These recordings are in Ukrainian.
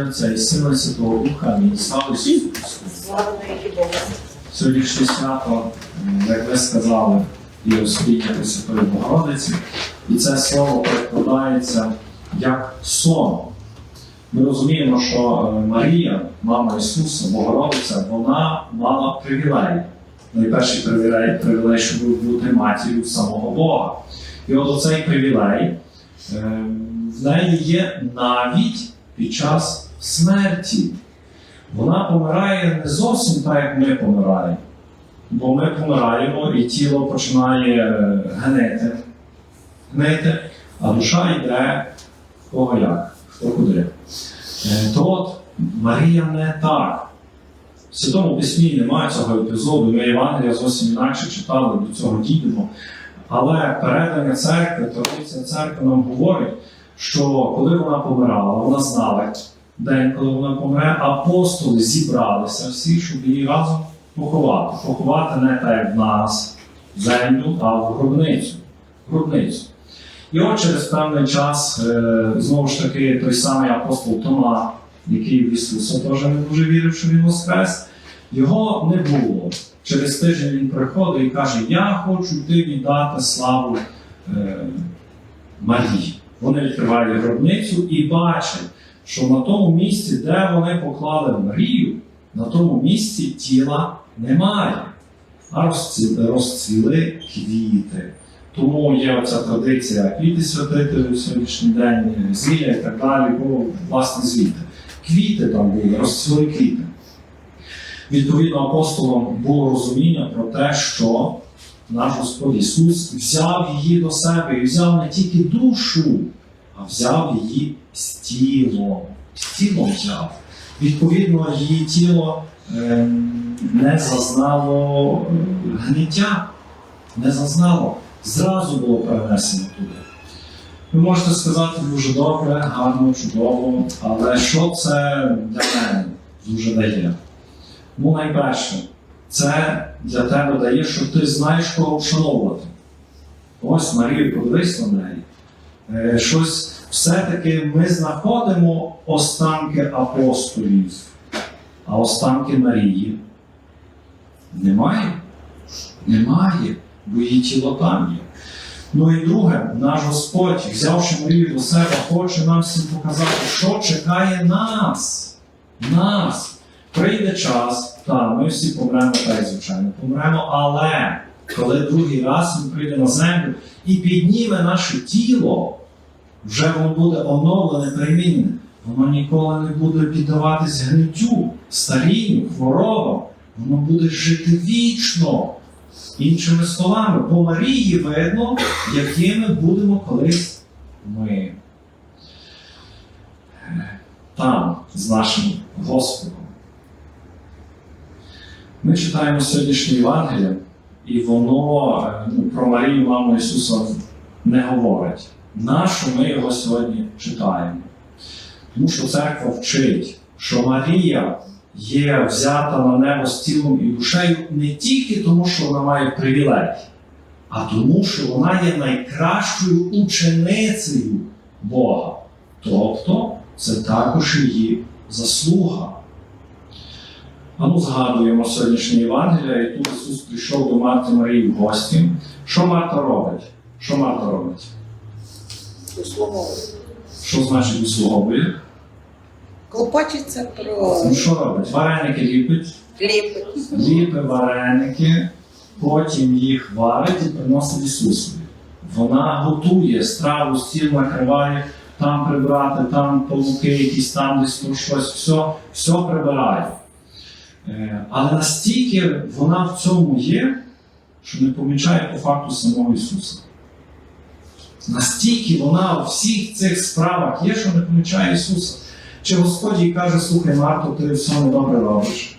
ім'я Отця і Сина Святого Духа. Амінь. Слава Ісусу Христу. Слава Богу. Сьогоднішнє свято, як ви сказали, є успіння Пресвятої Богородиці, і це слово перекладається як сон. Ми розуміємо, що е, Марія, мама Ісуса, Богородиця, вона мала привілей. Найперший привілей, привілей, щоб бути матір'ю самого Бога. І от оцей привілей е, в неї є навіть під час смерті. Вона помирає не зовсім так, як ми помираємо. Бо ми помираємо і тіло починає е, гнити, гнити, а душа йде кого як, хто куди. Е, То от Марія не так. В Святому Письмі немає цього епізоду, ми Євангелія зовсім інакше читали, до цього дійдемо. Але передання церкви, традиція церкви нам говорить, що коли вона помирала, вона знала день, коли вона помре, апостоли зібралися всі, щоб її разом поховати. Поховати не так, як в нас, землю, а в гробницю. гробницю. І от через певний час, е, знову ж таки, той самий апостол Тома, який в Ісуса теж не дуже вірив, що він воскрес, його не було. Через тиждень він приходить і каже: Я хочу йти віддати славу е, Марії. Вони відкривають гробницю і бачать, що на тому місці, де вони поклали Марію, на тому місці тіла немає, а розцвіли квіти. Тому є оця традиція квіти святити в сьогоднішній день, зілля і так далі, бо власне звідти. Квіти там були, розцвіли квіти. Відповідно, апостолам було розуміння про те, що наш Господь Ісус взяв її до себе і взяв не тільки душу, а взяв її з тілом. З тілом взяв. Відповідно, її тіло ем, не зазнало е, гниття, не зазнало, зразу було перенесено туди. Ви можете сказати дуже добре, гарно, чудово, але що це для мене дуже дає? Ну, найперше, це для тебе дає, що ти знаєш, кого вшановувати. Ось Марію, подивись на неї. Е, Щось все-таки ми знаходимо останки апостолів, а останки Марії немає. Немає, бо її тіло там є. Ну і друге, наш Господь, взявши Марію до себе, хоче нам всім показати, що чекає нас. Нас. Прийде час, так, ми всі помремо, так, звичайно, помремо, але коли другий раз він прийде на землю і підніме наше тіло, вже воно буде оновлене, перемінне. Воно ніколи не буде піддаватись гниттю, старінню, хворобам. Воно буде жити вічно. Іншими словами, по Марії видно, якими будемо колись ми. Там, з нашим Господом. Ми читаємо сьогоднішнє Євангеліє, і воно е, ну, про Марію, маму Ісуса не говорить. Нащо ми його сьогодні читаємо? Тому що церква вчить, що Марія є взята на небо з тілом і душею не тільки тому, що вона має привілей, а тому, що вона є найкращою ученицею Бога. Тобто це також її заслуга. А ну згадуємо сьогоднішнє Євангелія, і тут Ісус прийшов до Марти Марії в гості. Що Марта робить? Що Марта робить? Услуговує. Що значить услуговує? Клопочеться про Ну що робить? Вареники ліпить, хліб. ліпить вареники, потім їх варить і приносить Ісусові. Вона готує страву, стіл накриває, там прибрати, там полуки, якісь там десь ну, щось, все, все прибирає. Е, Але настільки вона в цьому є, що не помічає по факту самого Ісуса. Настільки вона у всіх цих справах є, що не помічає Ісуса. Чи Господь їй каже, слухай, Марто, ти все недобре робиш?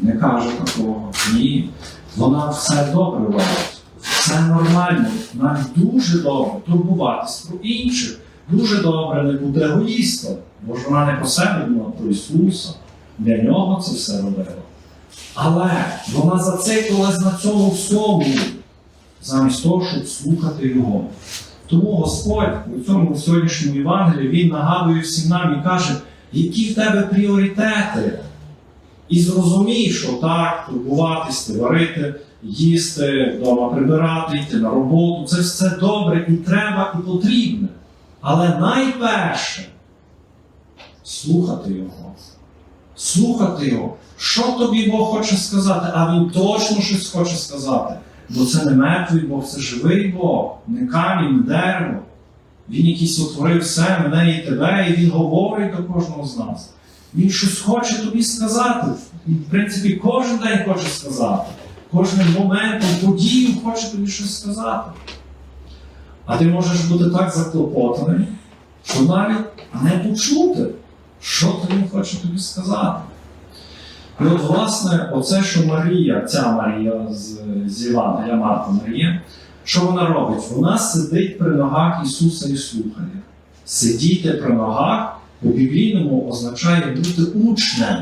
Не каже такого. Ні. Вона все добре робить. Все нормально. Нам дуже добре турбуватись про інших. Дуже добре не бути егоїстом, бо ж вона не про себе думала, про Ісуса. Для нього це все робила. Але вона зациклилась на цьому всьому, замість того, щоб слухати Його. Тому Господь у цьому сьогоднішньому Євангелії Він нагадує всім нам і каже: які в тебе пріоритети. І зрозумій, що так, турбуватись, варити, їсти, вдома прибирати, йти на роботу це все добре і треба, і потрібне. Але найперше слухати його. Слухати його. Що тобі Бог хоче сказати, а він точно щось хоче сказати. Бо це не мертвий Бог, це живий Бог, не камінь, не дерево. Він якийсь утворив все, мене і тебе, і він говорить до кожного з нас. Він щось хоче тобі сказати. І, в принципі, кожен день хоче сказати. Кожним моментом, подію хоче тобі щось сказати. А ти можеш бути так заклопотаний, що навіть не почути, що він хоче тобі сказати. І от, власне, оце, що Марія, ця Марія з, з Івана, я Марта Марія, що вона робить? Вона сидить при ногах Ісуса і слухає. Сидіти при ногах по біблійному означає бути учнем.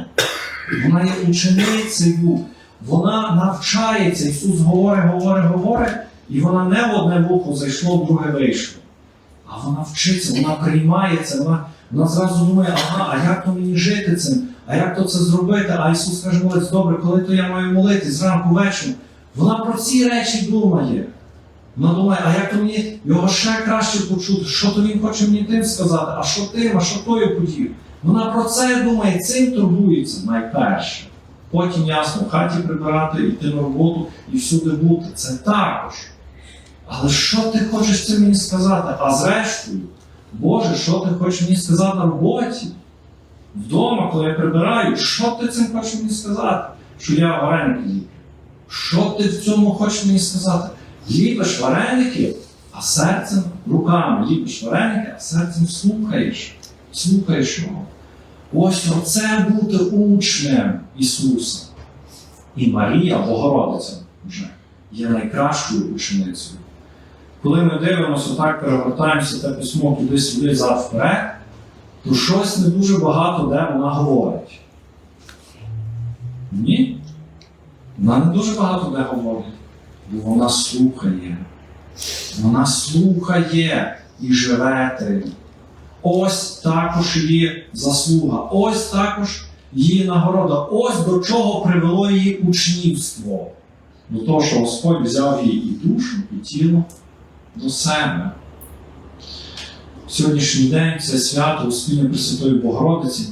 Вона є ученицею, вона навчається. Ісус говорить, говорить, говорить, і вона не в одне вухо зайшло, в друге вийшло. А вона вчиться, вона приймає це, вона, вона зразу думає, ага, а як то мені жити цим? А як то це зробити? А Ісус каже, молиться, добре, коли то я маю молитись зранку вечором. Вона про ці речі думає. Вона думає, а як то мені його ще краще почути, що то він хоче мені тим сказати, а що тим, а що тою подів. Вона про це думає, цим турбується найперше. Потім ясно, в хаті прибирати, йти на роботу і всюди бути. Це також. Але що ти хочеш цим мені сказати? А зрештою, Боже, що ти хочеш мені сказати на роботі? Вдома, коли я прибираю, що ти цим хочеш мені сказати? Що я вареники ліплю? Що ти в цьому хочеш мені сказати? Ліпиш вареники, а серцем руками ліпиш вареники, а серцем слухаєш. Слухаєш його. Ось оце бути учнем Ісуса. І Марія, Богородиця, вже є найкращою ученицею. Коли ми дивимося, так перевертаємося те письмо туди-сюди зад вперед, то щось не дуже багато де вона говорить. Ні? Вона не дуже багато де говорить, бо вона слухає. Вона слухає і живе тим. Ось також її заслуга, ось також її нагорода, ось до чого привело її учнівство. До того, що Господь взяв її і душу, і тіло до себе. Сьогоднішній день це свято Успіння Пресвятої Богородиці.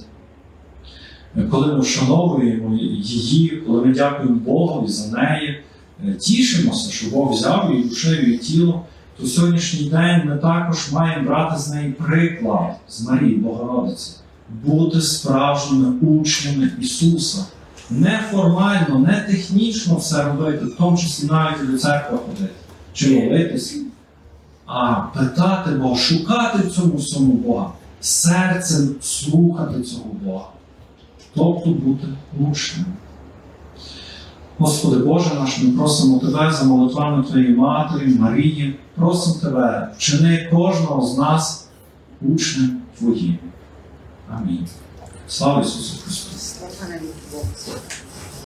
Коли ми вшановуємо її, коли ми дякуємо Богові за неї, е, тішимося, що Бог взяв її душею і тіло, то сьогоднішній день ми також маємо брати з неї приклад з Марії Богородиці, бути справжніми учнями Ісуса. Не формально, не технічно все робити, в тому числі навіть до церкви ходити чи молитися, а питати Бога, шукати в цьому всьому Бога, серцем слухати цього Бога. Тобто бути учнем. Господи Боже наш, ми просимо Тебе за молитвами Твоєї Матері, Марії, просимо Тебе, вчини кожного з нас учнем Твоїм. Амінь. Слава Ісусу Христу!